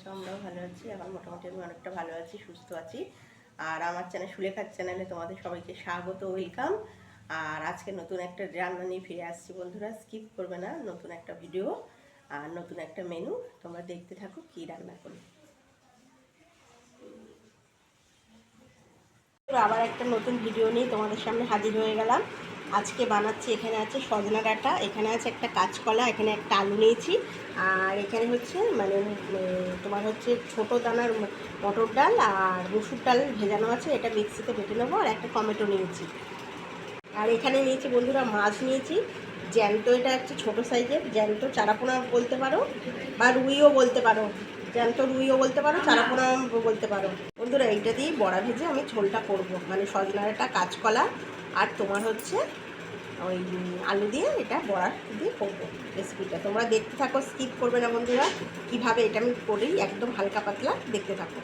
আছো, আমরাও ভালো আছি। এখন মোটামুটি আমি অনেকটা ভালো আছি, সুস্থ আছি। আর আমার চ্যানেল সুলেখার চ্যানেলে তোমাদের সবাইকে স্বাগত, ওয়েলকাম। আর আজকে নতুন একটা রান্না নিয়ে ফিরে আসছি বন্ধুরা, স্কিপ করবে না, নতুন একটা ভিডিও আর নতুন একটা মেনু। তোমরা দেখতে থাকো কি রান্না করি। আবার একটা নতুন ভিডিও নিয়ে তোমাদের সামনে হাজির হয়ে গেলাম। আজকে বানাচ্ছি, এখানে আছে সজনা ডাঁটা, এখানে আছে একটা কাঁচকলা, এখানে একটা আলু নিয়েছি, আর এখানে হচ্ছে মানে তোমার হচ্ছে ছোট দানার মটর ডাল আর মসুর ডাল ভেজানো আছে, এটা মিক্সিতে বেটে নেব, আর একটা টমেটো নিয়েছি। আর এখানে নিয়েছি বন্ধুরা মাছ নিয়েছি, জ্যান্ত, এটা হচ্ছে ছোটো সাইজের, জ্যান্ত চারাপোনা বলতে পারো, বা রুইও বলতে পারো, জ্যান্ত রুইও বলতে পারো, চারাপোনা বলতে পারো। বন্ধুরা এইটা দিয়ে বড়া ভেজে আমি ঝোলটা করব মানে সজনাটা কাঁচকলা আর তোমার হচ্ছে ওই আলু দিয়ে এটা বড়া দিয়ে করব রেসিপিটা তোমরা দেখতে থাকো স্কিপ করবে না বন্ধুরা। কীভাবে এটা আমি করি একদম হালকা পাতলা দেখতে থাকো।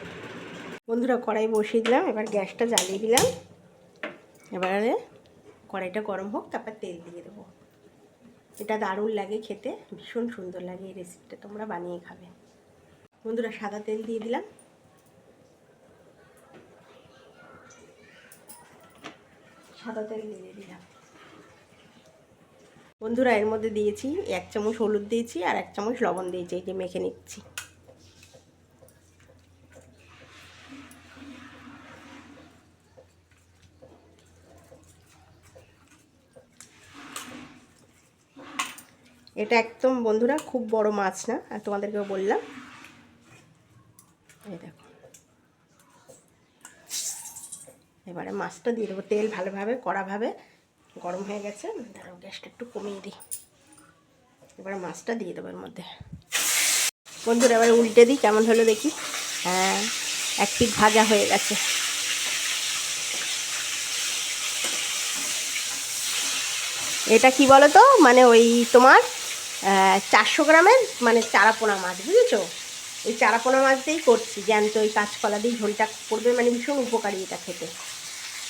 বন্ধুরা, কড়াই বসিয়ে দিলাম, এবার গ্যাসটা জ্বালিয়ে দিলাম। এবারে কড়াইটা গরম হোক, তারপর তেল দিয়ে দেবো। এটা দারুণ লাগে খেতে, ভীষণ সুন্দর লাগে এই রেসিপিটা তোমরা বানিয়ে খাবে। বন্ধুরা, সাদা তেল দিয়ে দিলাম। সাদা তেল দিয়ে দিলাম বন্ধুরা, এর মধ্যে দিয়েছি এক চামচ হলুদ দিয়েছি আর এক চামচ লবণ দিয়েছি যে মেখে নিচ্ছি। এটা একদম, বন্ধুরা, খুব বড় মাছ না, আর তোমাদেরকেও বললাম। এই দেখো। এবারে মাছটা দিয়ে দেবো তেল ভালোভাবে, কড়াভাবে। গরম হয়ে গেছে গ্যাসটা একটু কমিয়ে দিই। এবারে মাছটা দিয়ে দেবো এর মধ্যে। বন্ধুরা, এবারে উল্টে দিই, কেমন হলো দেখি? হ্যাঁ এক পিঠ ভাজা হয়ে গেছে। এটা কি বলো তো মানে ওই তোমার চারশো গ্রামের মানে চারাপোনা মাছ, বুঝেছ? এই চারাপোনা মাছ দিয়েই করছি, জ্যান্ত ওই কাঁচকলা দিয়ে ঝোলটা করবে মানে ভীষণ উপকারী এটা খেতে।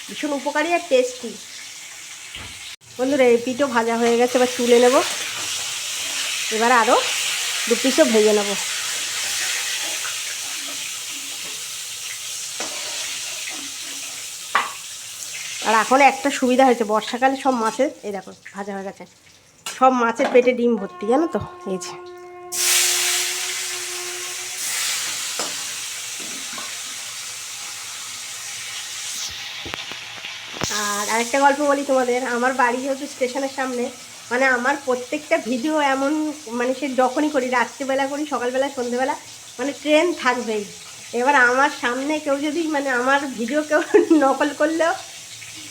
ভীষণ উপকারী আর টেস্টি বন্ধুরা, এই পিঠও ভাজা হয়ে গেছে, এবার তুলে নেব। এবার আরও দু পিসও ভেজে নেব। আর এখন একটা সুবিধা হয়েছে, বর্ষাকালে সব মাছের, এই দেখো, ভাজা হয়ে গেছে। সব মাছের পেটে ডিম ভর্তি, জানো তো? এই যে আর আরেকটা গল্প বলি তোমাদের। আমার বাড়ি যেহেতু স্টেশনের সামনে মানে আমার প্রত্যেকটা ভিডিও এমন মানে সে যখনই করি, রাত্রিবেলা করি, সকালবেলা, সন্ধেবেলা মানে ট্রেন থাকবেই। এবার আমার সামনে কেউ যদি মানে আমার ভিডিও কেউ নকল করলেও,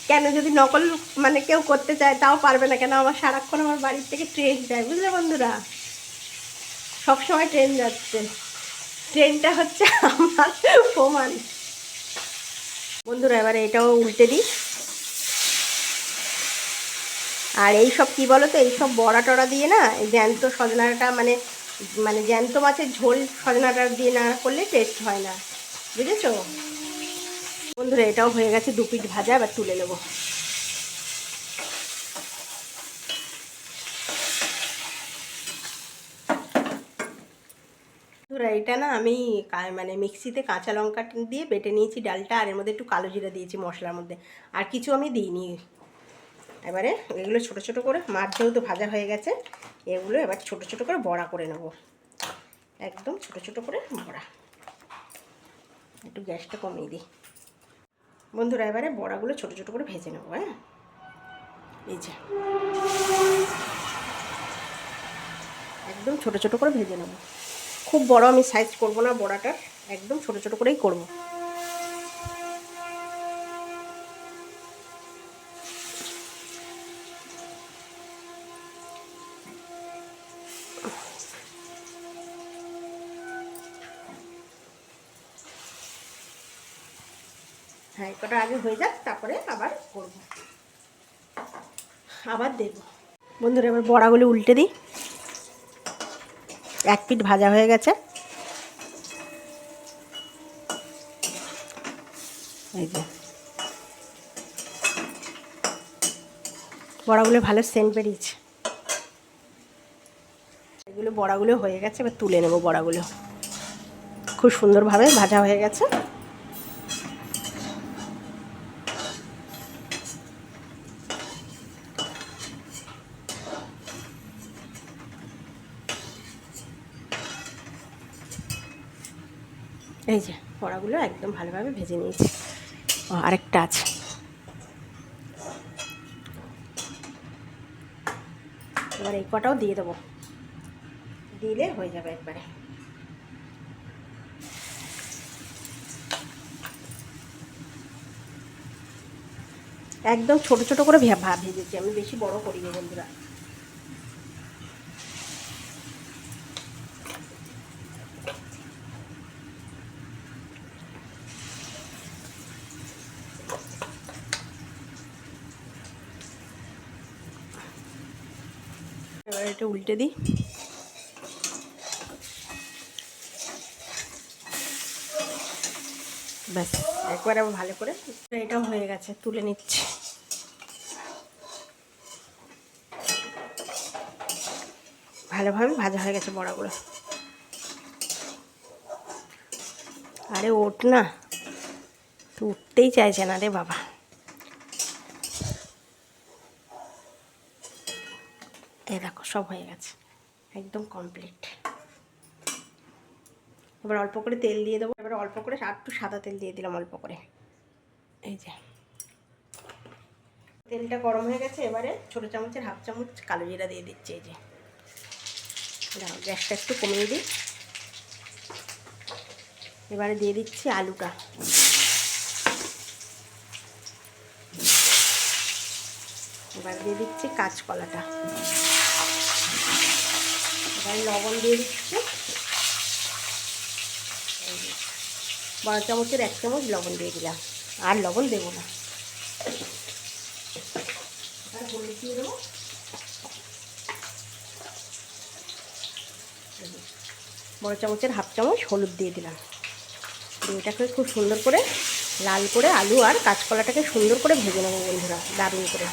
কেন যদি নকল মানে কেউ করতে চায়, তাও পারবে না। কেন আমার সারাক্ষণ আমার বাড়ির থেকে ট্রেন যায়, বুঝলে বন্ধুরা? সবসময় ট্রেন যাচ্ছে। ট্রেনটা হচ্ছে আমার প্রমাণ। বন্ধুরা, এবার এটাও উল্টে দিই। আর এই সব কী বলো তো এইসব বড়া টড়া দিয়ে না জ্যান্ত সজনাটা মানে মানে জ্যান্ত মাছের ঝোল সজনাটা দিয়ে না করলে টেস্ট হয় না। বুঝেছ? বন্ধুরা, এটাও হয়ে গেছে দু পিঠ ভাজা, এবার তুলে নেব। এটা না আমি মানে মিক্সিতে কাঁচা লঙ্কা দিয়ে বেটে নিয়েছি ডালটা, আর এর মধ্যে একটু কালো জিরা দিয়েছি মশলার মধ্যে। আর কিছু আমি দিইনি। এবারে এগুলো ছোট ছোট করে, মাছ যেহেতু ভাজা হয়ে গেছে, এগুলো এবার ছোট ছোট করে বড়া করে নেব। একদম ছোট ছোট করে বড়া। একটু গ্যাসটা কমিয়ে দিই। বন্ধুরা, এবারে বড়াগুলো ছোট ছোট করে ভেজে নেব হ্যাঁ? এই যে। একদম ছোট ছোট করে ভেজে নেব। খুব বড় আমি সাইজ করব না বড়াটার, একদম ছোট ছোট করেই করব। হ্যাঁ আগে হয়ে যাক, তারপরে আবার করব। আবার দেব। বন্ধুরা, এবার বড়াগুলো উল্টে দিই। এক পিঠ ভাজা হয়ে গেছে। এই যে। বড়াগুলো ভালো সেন্ট বেরিয়েছে। এগুলো বড়াগুলো হয়ে গেছে, এবার তুলে নেব বড়াগুলো। খুব সুন্দরভাবে ভাজা হয়ে গেছে। এই যে, বড়াগুলো একদম ভালোভাবে ভেজে নিয়েছি। ও, আরেকটা আছে। এবার এই কটাও দিয়ে দেবো। দিলে হয়ে যাবে একবারে। একদম ছোট ছোট করে ভেজেছি। আমি বেশি বড় করিনি বন্ধুরা। এটা উল্টে দিই। ব্যাস, একবার একবারে ভালো করে এটাও হয়ে গেছে, তুলে নিচ্ছি। ভালোভাবে ভাজা হয়ে গেছে বড়াগুলো। আরে ওঠ না তো উঠতেই চাইছে না রে বাবা এই দেখো সব হয়ে গেছে, একদম কমপ্লিট এবার অল্প করে তেল দিয়ে দেবো। এবার অল্প করে আর একটু সাদা তেল দিয়ে দিলাম অল্প করে। এই যে। তেলটা গরম হয়ে গেছে, এবারে ছোটো চামচের হাফ চামচ কালো জিরা দিয়ে দিচ্ছি, এই যে। গ্যাসটা একটু কমিয়ে দিই। এবারে দিয়ে দিচ্ছি আলুটা। এবার দিয়ে দিচ্ছি কাঁচকলাটা। এবার লবণ দিয়ে দিচ্ছি। বড় চামচের এক চামচ লবণ দিয়ে দিলাম। আর লবণ দেবো না। বড় চামচের হাফ চামচ হলুদ দিয়ে দিলাম। এটাকে খুব সুন্দর করে লাল করে আলু আর কাঁচকলাটাকে সুন্দর করে ভেজে নেব বন্ধুরা, দারুণ করে।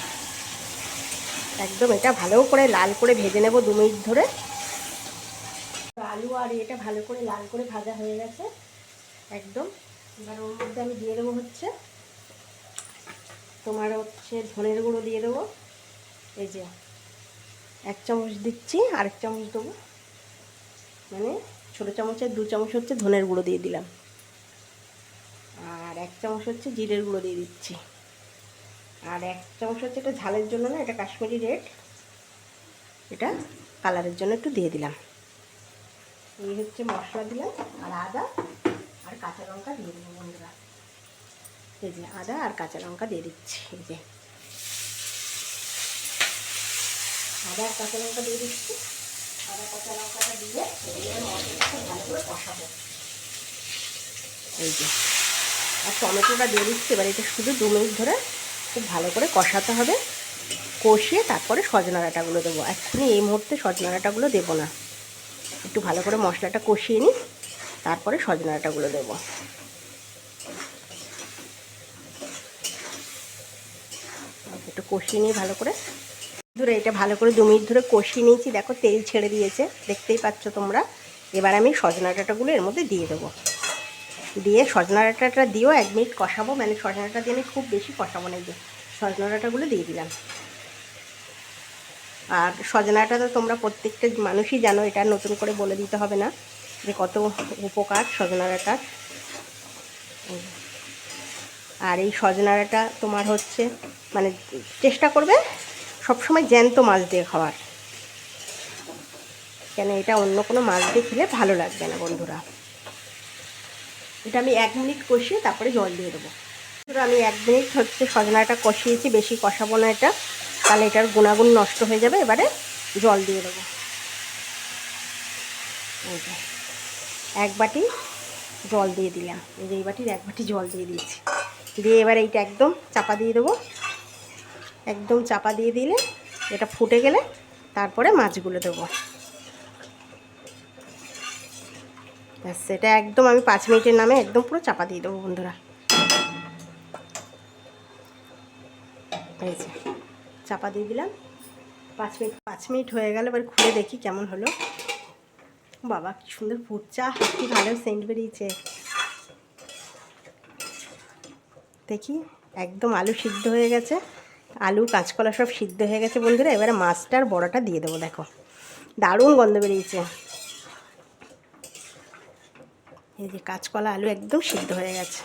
একদম এটা ভালো করে লাল করে ভেজে নেব দু মিনিট ধরে। আর এটা ভালো করে লাল করে ভাজা হয়ে গেছে একদম। এবার ওর মধ্যে আমি দিয়ে দেবো হচ্ছে তোমার হচ্ছে ধনের গুঁড়ো দিয়ে দেবো। এই যে এক চামচ দিচ্ছি, আরেক চামচ দেবো। মানে ছোটো চামচের দু চামচ হচ্ছে ধনের গুঁড়ো দিয়ে দিলাম। আর এক চামচ হচ্ছে জিরের গুঁড়ো দিয়ে দিচ্ছি। আর এক চামচ হচ্ছে এটা ঝালের জন্য না, এটা কাশ্মীরি রেড, এটা কালারের জন্য একটু দিয়ে দিলাম। এই হচ্ছে মশলা দিলাম আর আদা আর কাঁচা লঙ্কা দিয়ে দেবো বন্ধুরা। এই যে আদা আর কাঁচা লঙ্কা দিয়ে দিচ্ছি, এই যে। আদা আর কাঁচা লঙ্কা দিয়ে দিচ্ছি। আদা, কাঁচা লঙ্কাটা দিয়ে মশলাটা ভালো করে কষাবো। এই যে। আর টমেটোটা দিয়ে দিচ্ছি, এবার এটা শুধু দু মিনিট ধরে খুব ভালো করে কষাতে হবে। কষিয়ে তারপরে সজনা ডাঁটাগুলো দেবো। এক্ষুনি এই মুহূর্তে সজনা ডাঁটাগুলো দেবো না। একটু ভালো করে মশলাটা কষিয়ে নিই, তারপরে সজনা ডাঁটাগুলো দেবো। একটু কষিয়ে নিই ভালো করে। ধরে এটা ভালো করে দু মিনিট ধরে কষিয়ে নিয়েছি। দেখো, তেল ছেড়ে দিয়েছে। দেখতেই পাচ্ছ তোমরা। এবার আমি সজনা ডাঁটাগুলো এর মধ্যে দিয়ে দেবো। দিয়ে সজনা ডাঁটাটা দিয়েও এক মিনিট কষাবো। মানে সজনা ডাঁটা দিয়ে আমি খুব বেশি কষাবো না যে সজনা ডাঁটাগুলো দিয়ে দিলাম। আর সজনাটা তো তোমরা প্রত্যেকটা মানুষই জানো, এটা নতুন করে বলে দিতে হবে না যে কত উপকার সজনা আর এই সজনা তোমার হচ্ছে মানে চেষ্টা করবে সবসময় জ্যান্ত মাছ দিয়ে খাওয়ার। কেন এটা অন্য কোনো মাছ দিয়ে খেলে ভালো লাগবে না বন্ধুরা। এটা আমি এক মিনিট কষিয়ে তারপরে জল দিয়ে দেবো। আমি এক মিনিট হচ্ছে সজনাটা কষিয়েছি, বেশি কষাবো না এটা। তাহলে এটার গুণাগুণ নষ্ট হয়ে যাবে, এবারে জল দিয়ে দেবো। এক বাটি জল দিয়ে দিলাম। এই যে এই বাটির এক বাটি জল দিয়ে দিয়েছি। দিয়ে এবার এইটা একদম চাপা দিয়ে দেবো। একদম চাপা দিয়ে দিলে এটা ফুটে গেলে তারপরে মাছগুলো দেবো। ব্যাস, এটা একদম আমি পাঁচ মিনিটের নামে একদম পুরো চাপা দিয়ে দেবো বন্ধুরা। যে চাপা দিয়ে দিলাম। পাঁচ মিনিট পাঁচ মিনিট হয়ে গেল, এবার খুলে দেখি কেমন হলো। বাবা, কি সুন্দর ফুটচা কি ভালো সেন্ট বেরিয়েছে। দেখি, একদম আলু সিদ্ধ হয়ে গেছে। আলু, কাঁচকলা সব সিদ্ধ হয়ে গেছে, বন্ধুরা। এবারে মাছটার বড়াটা দিয়ে দেবো, দেখো। দারুণ গন্ধ বেরিয়েছে। এই যে কাঁচকলা, আলু একদম সিদ্ধ হয়ে গেছে।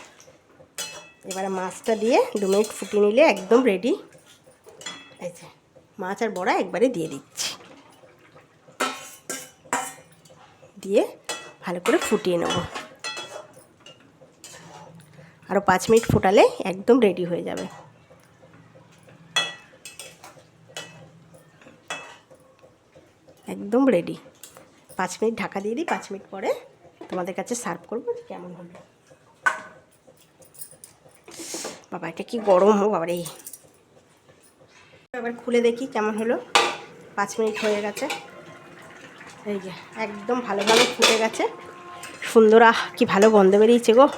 এবারে মাছটা দিয়ে দু মিনিট ফুটিয়ে নিলে একদম রেডি এই যে, মাছ আর বড়া একবারে দিয়ে দিচ্ছি। দিয়ে ভালো করে ফুটিয়ে নেব। আরও পাঁচ মিনিট ফোটালে একদম রেডি হয়ে যাবে। একদম রেডি পাঁচ মিনিট ঢাকা দিয়ে দিই, পাঁচ মিনিট পরে তোমাদের কাছে সার্ভ করব কেমন হলো। বাবা, এটা কি গরম হো বাবা রে এবার খুলে দেখি কেমন হলো। পাঁচ মিনিট হয়ে গেছে। এই যে, একদম ভালোভাবে ফুটে গেছে। সুন্দর, আহ, কি ভালো গন্ধ বেরিয়েছে গো।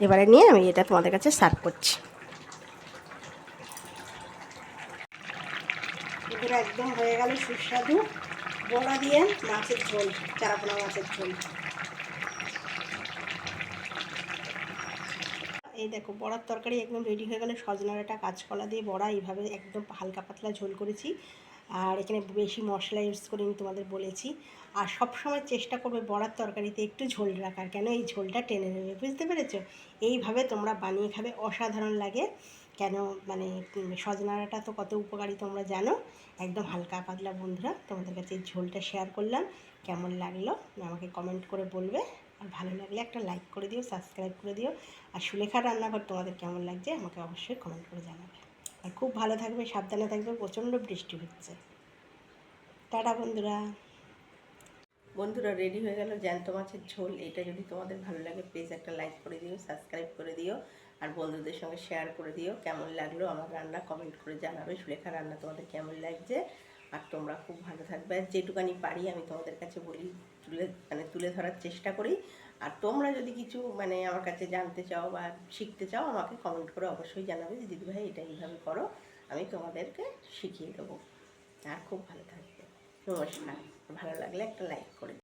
এবারে নিয়ে আমি এটা তোমাদের কাছে সার্ভ করছি। একদম হয়ে গেল সুস্বাদু। বড়া দিয়ে মাছের ঝোল, চারাপোনা মাছের ঝোল। এই দেখো বড়ার তরকারি একদম রেডি হয়ে গেলে সজনা ডাঁটা কাঁচকলা দিয়ে বড়া এইভাবে একদম হালকা পাতলা ঝোল করেছি। আর এখানে বেশি মশলা ইউজ করে আমি তোমাদের বলেছি। আর সব সময় চেষ্টা করবে বড়ার তরকারিতে একটু ঝোল রাখার কেন এই ঝোলটা টেনে নেবে বুঝতে পেরেছ? এইভাবে তোমরা বানিয়ে খাবে অসাধারণ লাগে। কেন মানে উম, সজনা ডাঁটা তো কত উপকারী তোমরা জানো। একদম হালকা পাতলা বন্ধুরা তোমাদের কাছে এই ঝোলটা শেয়ার করলাম। কেমন লাগল আমাকে কমেন্ট করে বলবে। আর ভালো লাগলে একটা লাইক করে দিও সাবস্ক্রাইব করে দিও। আর সুলেখার রান্নাঘর তোমাদের কেমন লাগছে আমাকে অবশ্যই কমেন্ট করে জানাবে। আর খুব ভালো থাকবে, সাবধানে থাকবে, প্রচণ্ড বৃষ্টি হচ্ছে। টাটা বন্ধুরা। বন্ধুরা রেডি হয়ে গেল জ্যান্ত মাছের ঝোল। এটা যদি তোমাদের ভালো লাগে প্লিজ একটা লাইক করে দিও সাবস্ক্রাইব করে দিও। আর বন্ধুদের সঙ্গে শেয়ার করে দিও, কেমন লাগল আমার রান্না কমেন্ট করে জানাবে। সুলেখা রান্না তোমাদের কেমন লাগছে? আর তোমরা খুব ভালো থাকবে। আর যেটুকানি পারি আমি তোমাদের কাছে বলি। তুলে মানে তুলে ধরার চেষ্টা করি। আর তোমরা যদি কিছু মানে আমার কাছে জানতে চাও বা শিখতে চাও, আমাকে কমেন্ট করে অবশ্যই জানাবে। যে দিদিভাই এটা এইভাবে করো, আমি তোমাদেরকে শিখিয়ে দেবো। আর খুব ভালো থাকবে। নমস্কার। ভালো লাগলে একটা লাইক করে।